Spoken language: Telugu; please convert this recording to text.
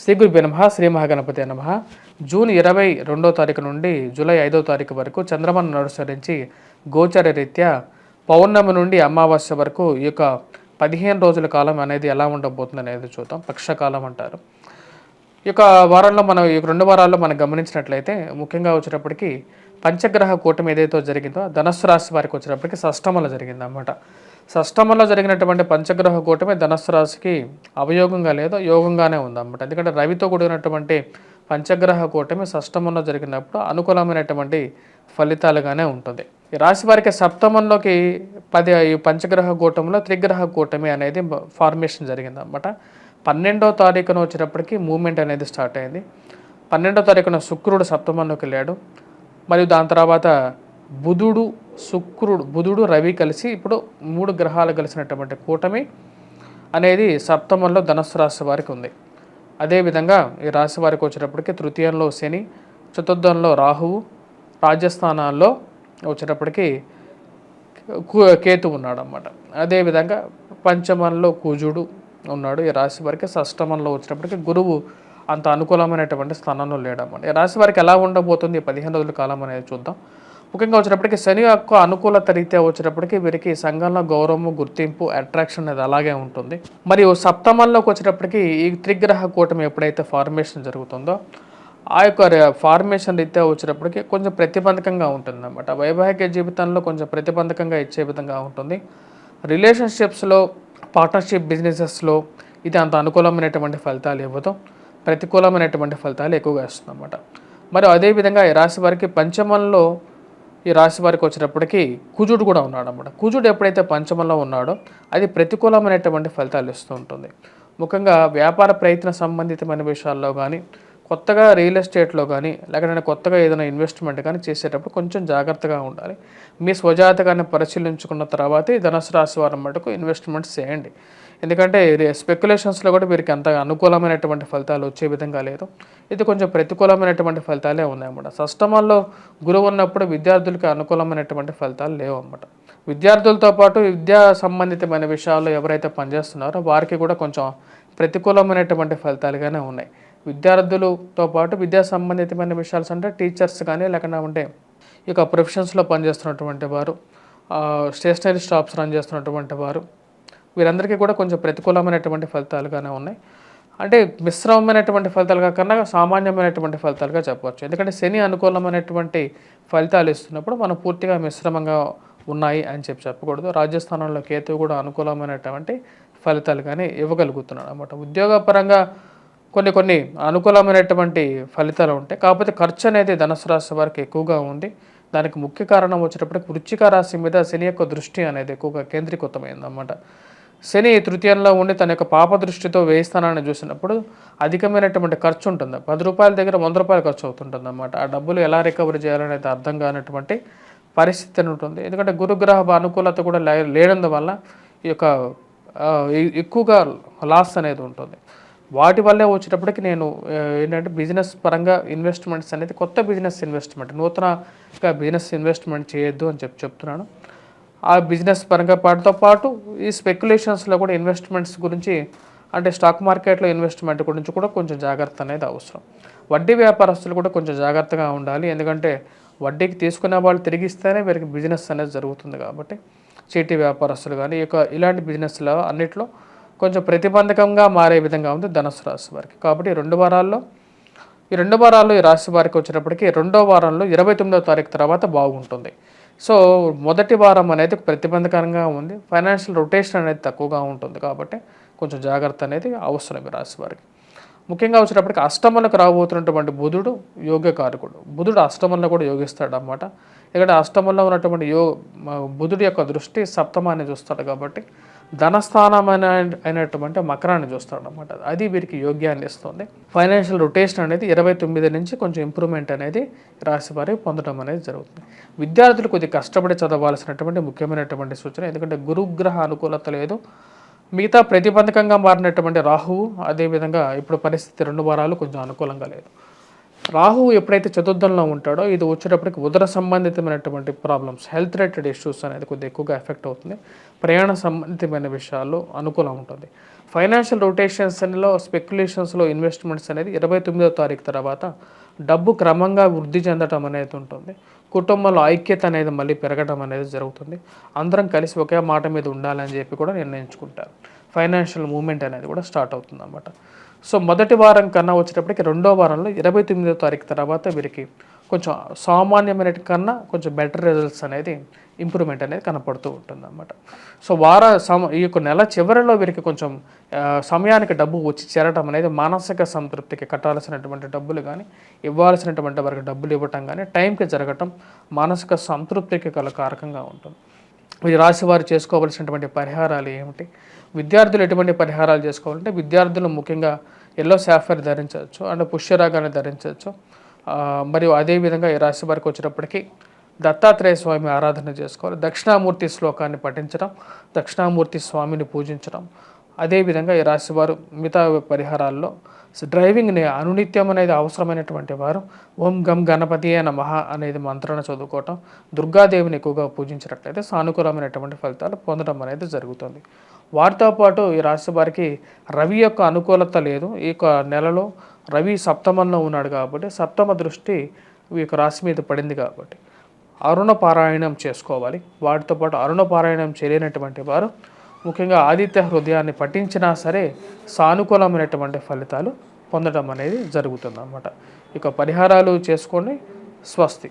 శ్రీ గురుభ్య నమ శ్రీ మహాగణపతి నమ. జూన్ ఇరవై రెండో తారీఖు నుండి జూలై ఐదో తారీఖు వరకు చంద్రమను అనుసరించి గోచర రీత్యా పౌర్ణమి నుండి అమావాస్య వరకు ఈ యొక్క పదిహేను రోజుల కాలం అనేది ఎలా ఉండబోతుంది అనేది చూద్దాం. పక్షకాలం అంటారు. ఈ యొక్క వారంలో మనం ఈ రెండు వారాల్లో మనం గమనించినట్లయితే ముఖ్యంగా వచ్చేటప్పటికి పంచగ్రహ కూటమి ఏదైతే జరిగిందో ధనస్సు రాశి వారికి వచ్చేటప్పటికి షష్టమంలో జరిగిందన్నమాట. షష్టమంలో జరిగినటువంటి పంచగ్రహ కూటమి ధనస్సు రాశికి అవయోగంగా లేదో యోగంగానే ఉందన్నమాట. ఎందుకంటే రవితో కూడినటువంటి పంచగ్రహ కూటమి షష్టమంలో జరిగినప్పుడు అనుకూలమైనటువంటి ఫలితాలుగానే ఉంటుంది. ఈ రాశి వారికి సప్తమంలోకి పది ఈ పంచగ్రహ కూటమిలో త్రిగ్రహ కూటమి అనేది ఫార్మేషన్ జరిగింది అనమాట పన్నెండో తారీఖున వచ్చేటప్పటికి మూమెంట్ అనేది స్టార్ట్ అయింది. పన్నెండో తారీఖున శుక్రుడు సప్తమంలోకి వెళ్ళాడు. మరియు దాని తర్వాత బుధుడు శుక్రుడు బుధుడు రవి కలిసి ఇప్పుడు మూడు గ్రహాలు కలిసినటువంటి కూటమి అనేది సప్తమంలో ధనస్సు రాశి వారికి ఉంది. అదేవిధంగా ఈ రాశి వారికి వచ్చేటప్పటికి తృతీయంలో శని చతుర్థంలో రాహువు రాజస్థానాల్లో వచ్చేటప్పటికి కేతు ఉన్నాడు అన్నమాట అదేవిధంగా పంచమంలో కుజుడు ఉన్నాడు. ఈ రాశి వారికి షష్టమంలో వచ్చినప్పటికీ గురువు అంత అనుకూలమైనటువంటి స్థానంలో లేడన్నమాట. ఈ రాశి వారికి ఎలా ఉండబోతుంది? పదిహేను రోజుల కాలం అనేది చూద్దాం. ముఖ్యంగా వచ్చేటప్పటికి శని యొక్క అనుకూలత రీత్యా వచ్చేటప్పటికి వీరికి సంఘంలో గౌరవము గుర్తింపు అట్రాక్షన్ అనేది అలాగే ఉంటుంది. మరియు సప్తమంలోకి వచ్చేటప్పటికి ఈ త్రిగ్రహ కూటమి ఎప్పుడైతే ఫార్మేషన్ జరుగుతుందో ఆ యొక్క ఫార్మేషన్ రీత్యా వచ్చేటప్పటికి కొంచెం ప్రతిబంధకంగా ఉంటుంది అనమాట వైవాహిక జీవితంలో కొంచెం ప్రతిబంధకంగా ఇచ్చే విధంగా ఉంటుంది. రిలేషన్షిప్స్లో పార్ట్నర్షిప్ బిజినెసెస్లో ఇది అంత అనుకూలమైనటువంటి ఫలితాలు ఇవ్వదు. ప్రతికూలమైనటువంటి ఫలితాలు ఎక్కువగా ఇస్తుంది అనమాట మరి అదేవిధంగా ఈ రాశి వారికి పంచమంలో ఈ రాశి వారికి వచ్చేటప్పటికి కుజుడు కూడా ఉన్నాడు అనమాట కుజుడు ఎప్పుడైతే పంచమంలో ఉన్నాడో అది ప్రతికూలమైనటువంటి ఫలితాలు ఇస్తూ ఉంటుంది. ముఖ్యంగా వ్యాపార ప్రయత్న సంబంధితమైన విషయాల్లో కానీ కొత్తగా రియల్ ఎస్టేట్లో కానీ లేకపోతే కొత్తగా ఏదైనా ఇన్వెస్ట్మెంట్ కానీ చేసేటప్పుడు కొంచెం జాగ్రత్తగా ఉండాలి. మీ స్వజాతకాన్ని పరిశీలించుకున్న తర్వాతే ఈ ధనుసు రాశి వారి మటుకు ఇన్వెస్ట్మెంట్స్ చేయండి. ఎందుకంటే స్పెక్యులేషన్స్లో కూడా వీరికి అంతగా అనుకూలమైనటువంటి ఫలితాలు వచ్చే విధంగా లేదు. ఇది కొంచెం ప్రతికూలమైనటువంటి ఫలితాలే ఉన్నాయన్నమాట. సష్టమాల్లో గురువు ఉన్నప్పుడు విద్యార్థులకి అనుకూలమైనటువంటి ఫలితాలు లేవు అన్నమాట. విద్యార్థులతో పాటు విద్యా సంబంధితమైన విషయాల్లో ఎవరైతే పనిచేస్తున్నారో వారికి కూడా కొంచెం ప్రతికూలమైనటువంటి ఫలితాలుగానే ఉన్నాయి. విద్యార్థులతో పాటు విద్యా సంబంధితమైన విషయాలు అంటే టీచర్స్ కానీ లేకుండా ఉంటే యొక్క ప్రొఫెషన్స్లో పనిచేస్తున్నటువంటి వారు స్టేషనరీ షాప్స్ రన్ చేస్తున్నటువంటి వారు వీరందరికీ కూడా కొంచెం ప్రతికూలమైనటువంటి ఫలితాలుగానే ఉన్నాయి. అంటే మిశ్రమమైనటువంటి ఫలితాలుగా కన్నా సామాన్యమైనటువంటి ఫలితాలుగా చెప్పవచ్చు. ఎందుకంటే శని అనుకూలమైనటువంటి ఫలితాలు ఇస్తున్నప్పుడు మనం పూర్తిగా మిశ్రమంగా ఉన్నాయి అని చెప్పి చెప్పకూడదు. రాజస్థానంలో కేతువు కూడా అనుకూలమైనటువంటి ఫలితాలు కానీ ఇవ్వగలుగుతున్నాడు అనమాట ఉద్యోగపరంగా కొన్ని కొన్ని అనుకూలమైనటువంటి ఫలితాలు ఉంటాయి. కాకపోతే ఖర్చు అనేది ధనుసు రాశి వారికి ఎక్కువగా ఉంది దానికి ముఖ్య కారణం వచ్చేటప్పటికి వృచ్చిక రాశి మీద శని యొక్క దృష్టి అనేది ఎక్కువగా కేంద్రీకృతమైందన్నమాట. శని తృతీయంలో ఉండి తన యొక్క పాప దృష్టితో వేయిస్తానని చూసినప్పుడు అధికమైనటువంటి ఖర్చు ఉంటుంది. పది రూపాయల దగ్గర వంద రూపాయలు ఖర్చు అవుతుంటుంది అన్నమాట ఆ డబ్బులు ఎలా రికవరీ చేయాలనేది అర్థం కానటువంటి పరిస్థితి ఉంటుంది. ఎందుకంటే గురుగ్రహ అనుకూలత కూడా లే లేనందువల్ల ఈ యొక్క ఎక్కువగా లాస్ అనేది ఉంటుంది. వాటి వల్లే వచ్చేటప్పటికి నేను ఏంటంటే బిజినెస్ పరంగా ఇన్వెస్ట్మెంట్స్ అనేది కొత్త బిజినెస్ ఇన్వెస్ట్మెంట్ నూతనగా బిజినెస్ ఇన్వెస్ట్మెంట్ చేయొద్దు అని చెప్పి చెప్తున్నాను. ఆ బిజినెస్ పరంగా పాటుతో పాటు ఈ స్పెక్యులేషన్స్లో కూడా ఇన్వెస్ట్మెంట్స్ గురించి అంటే స్టాక్ మార్కెట్లో ఇన్వెస్ట్మెంట్ గురించి కూడా కొంచెం జాగ్రత్త అనేది అవసరం. వడ్డీ వ్యాపారస్తులు కూడా కొంచెం జాగ్రత్తగా ఉండాలి. ఎందుకంటే వడ్డీకి తీసుకునే వాళ్ళు తిరిగి ఇస్తేనే వీరికి బిజినెస్ అనేది జరుగుతుంది కాబట్టి చీటీ వ్యాపారస్తులు కానీ ఇక ఇలాంటి బిజినెస్లో అన్నిట్లో కొంచెం ప్రతిబంధకంగా మారే విధంగా ఉంది ధనుసు రాశి వారికి. కాబట్టి రెండు వారాల్లో ఈ రెండు వారాల్లో ఈ రాశి వారికి వచ్చినప్పటికీ రెండో వారంలో ఇరవై తొమ్మిదో తారీఖు తర్వాత బాగుంటుంది. సో మొదటి వారం అనేది ప్రతిబంధకరంగా ఉంది. ఫైనాన్షియల్ రొటేషన్ అనేది తక్కువగా ఉంటుంది కాబట్టి కొంచెం జాగ్రత్త అనేది అవసరం ఈ రాశి వారికి. ముఖ్యంగా వచ్చినప్పటికి అష్టమంలోకి రాబోతున్నటువంటి బుధుడు యోగకారకుడు. బుధుడు అష్టమంలో కూడా యోగిస్తాడు అన్నమాట ఇక్కడ అష్టమంలో ఉన్నటువంటి యో బుధుడి యొక్క దృష్టి సప్తమాన్ని చూస్తాడు కాబట్టి ధనస్థానమైన అయినటువంటి మకరాన్ని చూస్తాడు అనమాట అది వీరికి యోగ్యాన్ని ఇస్తుంది. ఫైనాన్షియల్ రొటేషన్ అనేది ఇరవై తొమ్మిది నుంచి కొంచెం ఇంప్రూవ్మెంట్ అనేది రాశి వారి పొందడం అనేది జరుగుతుంది. విద్యార్థులు కొద్దిగా కష్టపడి చదవాల్సినటువంటి ముఖ్యమైనటువంటి సూచన ఎందుకంటే గురుగ్రహ అనుకూలత లేదు. మిగతా ప్రతిబంధకంగా మారినటువంటి రాహువు అదేవిధంగా ఇప్పుడు పరిస్థితి రెండు వారాలు కొంచెం అనుకూలంగా లేదు. రాహువు ఎప్పుడైతే చతుర్థంలో ఉంటాడో ఇది వచ్చేటప్పటికి ఉదర సంబంధితమైనటువంటి ప్రాబ్లమ్స్ హెల్త్ రిలేటెడ్ ఇష్యూస్ అనేది కొద్దిగా ఎక్కువగా ఎఫెక్ట్ అవుతుంది. ప్రయాణ సంబంధితమైన విషయాల్లో అనుకూలం ఉంటుంది. ఫైనాన్షియల్ రొటేషన్స్లో స్పెక్యులేషన్స్లో ఇన్వెస్ట్మెంట్స్ అనేది ఇరవై తొమ్మిదో తారీఖు తర్వాత డబ్బు క్రమంగా వృద్ధి చెందడం అనేది ఉంటుంది. కుటుంబంలో ఐక్యత అనేది మళ్ళీ పెరగడం అనేది జరుగుతుంది. అందరం కలిసి ఒకే మాట మీద ఉండాలని చెప్పి కూడా నిర్ణయించుకుంటారు. ఫైనాన్షియల్ మూమెంట్ అనేది కూడా స్టార్ట్ అవుతుంది అన్నమాట సో మొదటి వారం కన్నా వచ్చేటప్పటికి రెండో వారంలో ఇరవై తొమ్మిదో తారీఖు తర్వాత వీరికి కొంచెం సామాన్యమైన కన్నా కొంచెం బెటర్ రిజల్ట్స్ అనేది ఇంప్రూవ్మెంట్ అనేది కనపడుతూ ఉంటుంది అన్నమాట సో వార సమ ఈ యొక్క నెల చివరిలో వీరికి కొంచెం సమయానికి డబ్బు వచ్చి చేరటం అనేది మానసిక సంతృప్తికి కట్టాల్సినటువంటి డబ్బులు కానీ ఇవ్వాల్సినటువంటి వారికి డబ్బులు ఇవ్వటం కానీ టైంకి జరగటం మానసిక సంతృప్తికి గల కారకంగా ఉంటుంది. ఈ రాశి వారు చేసుకోవాల్సినటువంటి పరిహారాలు ఏమిటి? విద్యార్థులు ఎటువంటి పరిహారాలు చేసుకోవాలంటే విద్యార్థులు ముఖ్యంగా ఎల్లో సాఫర్ ధరించవచ్చు అండ్ పుష్యరాగాన్ని ధరించవచ్చు. మరియు అదేవిధంగా ఈ రాశి వారికి వచ్చేటప్పటికి దత్తాత్రేయ స్వామి ఆరాధన చేసుకోవాలి. దక్షిణామూర్తి శ్లోకాన్ని పఠించడం దక్షిణామూర్తి స్వామిని పూజించడం అదేవిధంగా ఈ రాశి వారు మిగతా పరిహారాల్లో డ్రైవింగ్ని అనునిత్యం అనేది అవసరమైనటువంటి వారు ఓం గం గణపతి మహా అనేది మంత్రాన్ని చదువుకోవటం దుర్గాదేవిని ఎక్కువగా పూజించినట్లయితే సానుకూలమైనటువంటి ఫలితాలు పొందడం అనేది జరుగుతుంది. వారితో పాటు ఈ రాశి వారికి రవి యొక్క అనుకూలత లేదు. ఈ యొక్క నెలలో రవి సప్తమంలో ఉన్నాడు కాబట్టి సప్తమ దృష్టి ఈ యొక్క రాశి మీద పడింది కాబట్టి అరుణ పారాయణం చేసుకోవాలి. వాటితో పాటు అరుణ పారాయణం చేయలేనటువంటి వారు ముఖ్యంగా ఆదిత్య హృదయాన్ని పఠించినా సరే సానుకూలమైనటువంటి ఫలితాలు పొందడం అనేది జరుగుతుంది అన్నమాట ఇక పరిహారాలు చేసుకోండి. స్వస్తి.